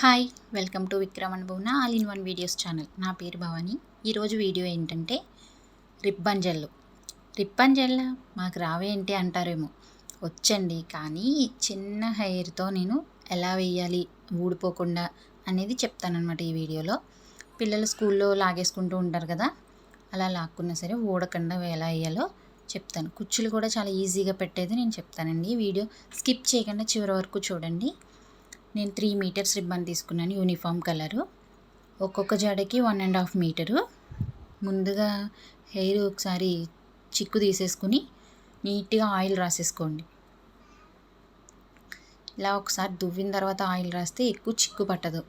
Hi welcome to Vikram and Bhuvana all in one videos channel. నా పేరు భవాని. ఈరోజు video ఏంటంటే రిబ్బన్ జెల్ రిబ్బన్ జెల్ మాకు రావేంటి అంటారేమో. వచ్చండి కానీ చిన్న హెయిర్తో నేను ఎలా వేయాలి ఊడిపోకుండా అనేది చెప్తానమాట ఈ వీడియోలో. పిల్లలు స్కూల్లో లాగేసుకుంటూ ఉంటారు కదా అలా లాక్కున్నా సరే ఊడకుండా ఎలా వేయాలో చెప్తాను. కుచ్చులు కూడా చాలా ఈజీగా పెట్టేది నేను చెప్తానండి ఈ వీడియో. స్కిప్ చేయకుండా చివరి వరకు చూడండి. నేను త్రీ మీటర్స్ రిబ్బన్ తీసుకున్నాను యూనిఫామ్ కలరు ఒక్కొక్క జడకి వన్ అండ్ హాఫ్ మీటరు ముందుగా హెయిర్ ఒకసారి చిక్కు తీసేసుకుని నీట్గా ఆయిల్ రాసేసుకోండి. ఇలా ఒకసారి దువ్విన తర్వాత ఆయిల్ రాస్తే ఎక్కువ చిక్కు పట్టదు.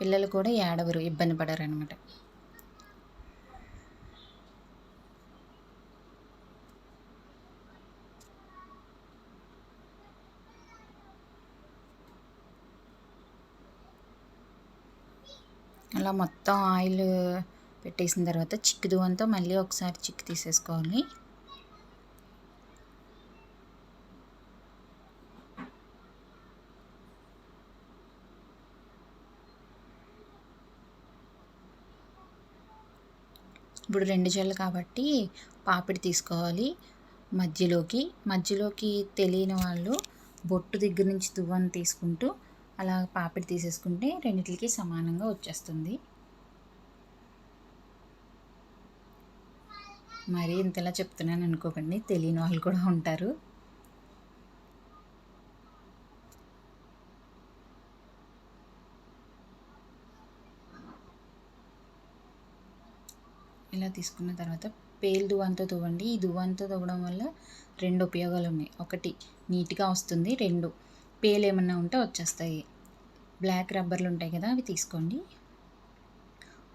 పిల్లలు కూడా ఏడవరు ఇబ్బంది పడరు అనమాట అలా మొత్తం ఆయిల్ పెట్టేసిన తర్వాత చిక్కు దువ్వంతో మళ్ళీ ఒకసారి చిక్కు తీసేసుకోవాలి. ఇప్పుడు రెండు జల్లు కాబట్టి పాపిడి తీసుకోవాలి మధ్యలోకి. మధ్యలోకి తెలియని వాళ్ళు బొట్టు దగ్గర నుంచి దువ్వను తీసుకుంటూ అలా పాపిడి తీసేసుకుంటే రెండిటికి సమానంగా వచ్చేస్తుంది. మరీ ఇంతలా చెప్తున్నాను అనుకోకండి తెలియని వాళ్ళు కూడా ఉంటారు. ఇలా తీసుకున్న తర్వాత పేలు దువ్వంతో తువ్వండి. ఈ దువ్వంతో తువ్వడం వల్ల రెండు ఉపయోగాలు ఉన్నాయి. ఒకటి నీట్గా వస్తుంది. రెండు పేలు ఏమన్నా ఉంటే వచ్చేస్తాయి. బ్లాక్ రబ్బర్లు ఉంటాయి కదా అవి తీసుకోండి.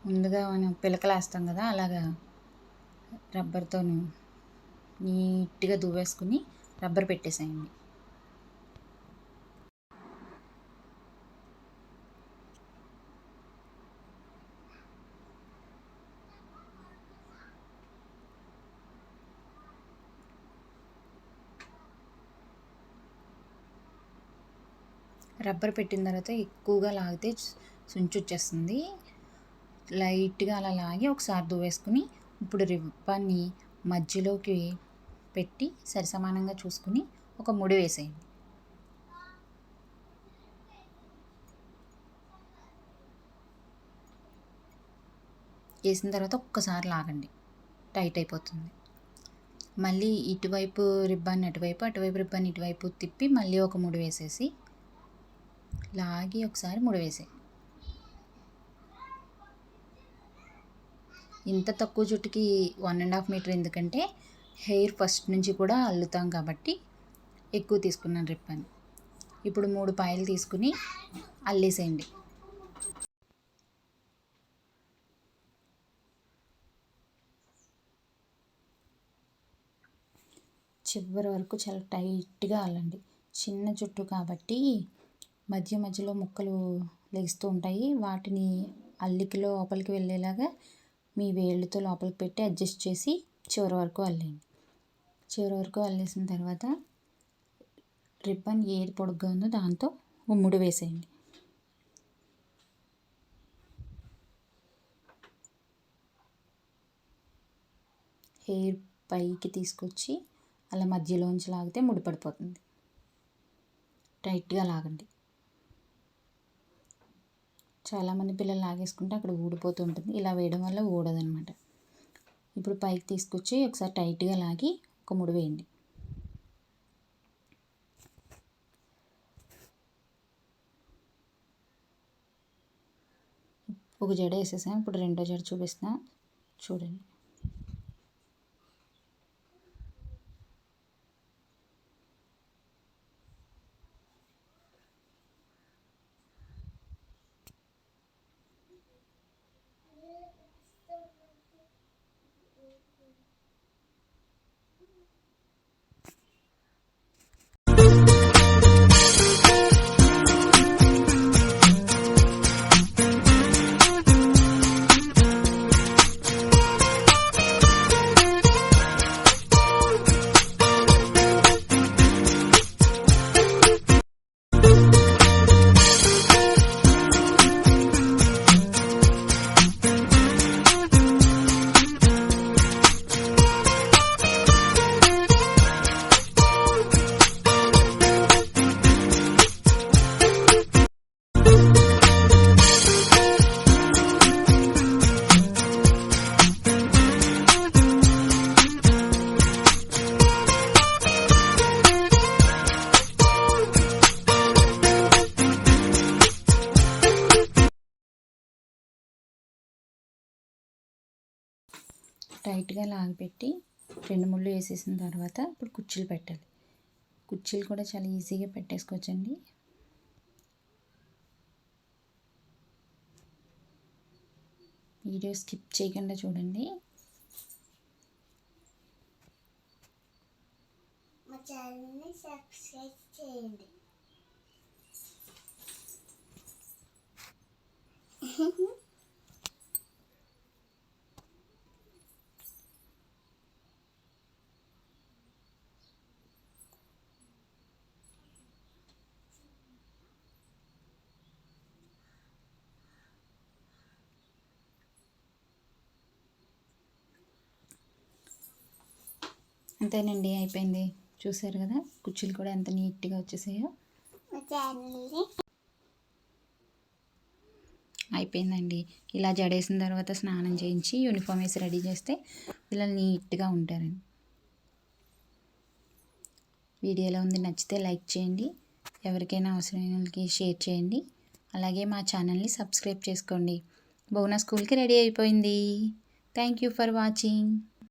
ముందుగా మనం పిలకలు వేస్తాం కదా అలాగా రబ్బర్తో నీట్గా దువ్వేసుకుని రబ్బర్ పెట్టేసేయండి. రబ్బర్ పెట్టిన తర్వాత ఎక్కువగా లాగితే సుంచు వచ్చేస్తుంది. లైట్గా అలా లాగి ఒకసారి దువ్వేసుకుని ఇప్పుడు రిబ్బన్ని మధ్యలోకి పెట్టి సరిసమానంగా చూసుకుని ఒక ముడి వేసేయండి. వేసిన తర్వాత ఒక్కసారి లాగండి. టైట్ అయిపోతుంది. మళ్ళీ ఇటువైపు రిబ్బన్ అటువైపు అటువైపు రిబ్బన్ ఇటువైపు తిప్పి మళ్ళీ ఒక ముడి వేసేసి లాగి ఒకసారి ముడివేసే ఇంత తక్కువ జుట్టుకి వన్ అండ్ హాఫ్ మీటర్ ఎందుకంటే హెయిర్ ఫస్ట్ నుంచి కూడా అల్లుతాం కాబట్టి ఎక్కువ తీసుకున్నాను రిప్పని ఇప్పుడు మూడు పాయలు తీసుకుని అల్లేసేయండి. చివరి వరకు చాలా టైట్గా అల్లండి. చిన్న జుట్టు కాబట్టి మధ్య మధ్యలో ముక్కలు లేస్తూ ఉంటాయి. వాటిని అల్లికలో లోపలికి వెళ్ళేలాగా మీ వేళ్ళతో లోపలికి పెట్టి అడ్జస్ట్ చేసి చివరి వరకు అల్లేయండి. చివరి వరకు అల్లేసిన తర్వాత రిబ్బన్ ఏది పొడుగ్గా ఉందో దాంతో ఉమ్ముడు వేసేయండి. హెయిర్ పైకి తీసుకొచ్చి అలా మధ్యలోంచి లాగితే ముడిపడిపోతుంది. టైట్గా లాగండి. చాలామంది పిల్లలు లాగేసుకుంటే అక్కడ ఊడిపోతూ ఉంటుంది. ఇలా వేయడం వల్ల ఊడదనమాట. ఇప్పుడు పైకి తీసుకొచ్చి ఒకసారి టైట్గా లాగి ఒక ముడి వేయండి. ఒక జడ వేసేసాను. ఇప్పుడు రెండో జడ చూపిస్తున్నా. చూడండి. టైట్గా లాగిపెట్టి రెండు ముళ్ళు వేసేసిన తర్వాత ఇప్పుడు కుర్చీలు పెట్టాలి. కుర్చీలు కూడా చాలా ఈజీగా పెట్టేసుకోవచ్చండి. వీడియో స్కిప్ చేయకుండా చూడండి. మా ఛానల్ని సబ్స్క్రైబ్ చేయండి. అంతేనండి అయిపోయింది. చూసారు కదా కుర్చీలు కూడా ఎంత నీట్గా వచ్చేసాయో. అయిపోయిందండి. ఇలా జడేసిన తర్వాత స్నానం చేయించి యూనిఫామ్ వేసి రెడీ చేస్తే పిల్లలు నీట్గా ఉంటారండి. వీడియో ఎలా ఉంది నచ్చితే లైక్ చేయండి. ఎవరికైనా అవసరమైన వాళ్ళకి షేర్ చేయండి. అలాగే మా ఛానల్ని సబ్స్క్రైబ్ చేసుకోండి. బోనా స్కూల్కి రెడీ అయిపోయింది. Thank you for watching.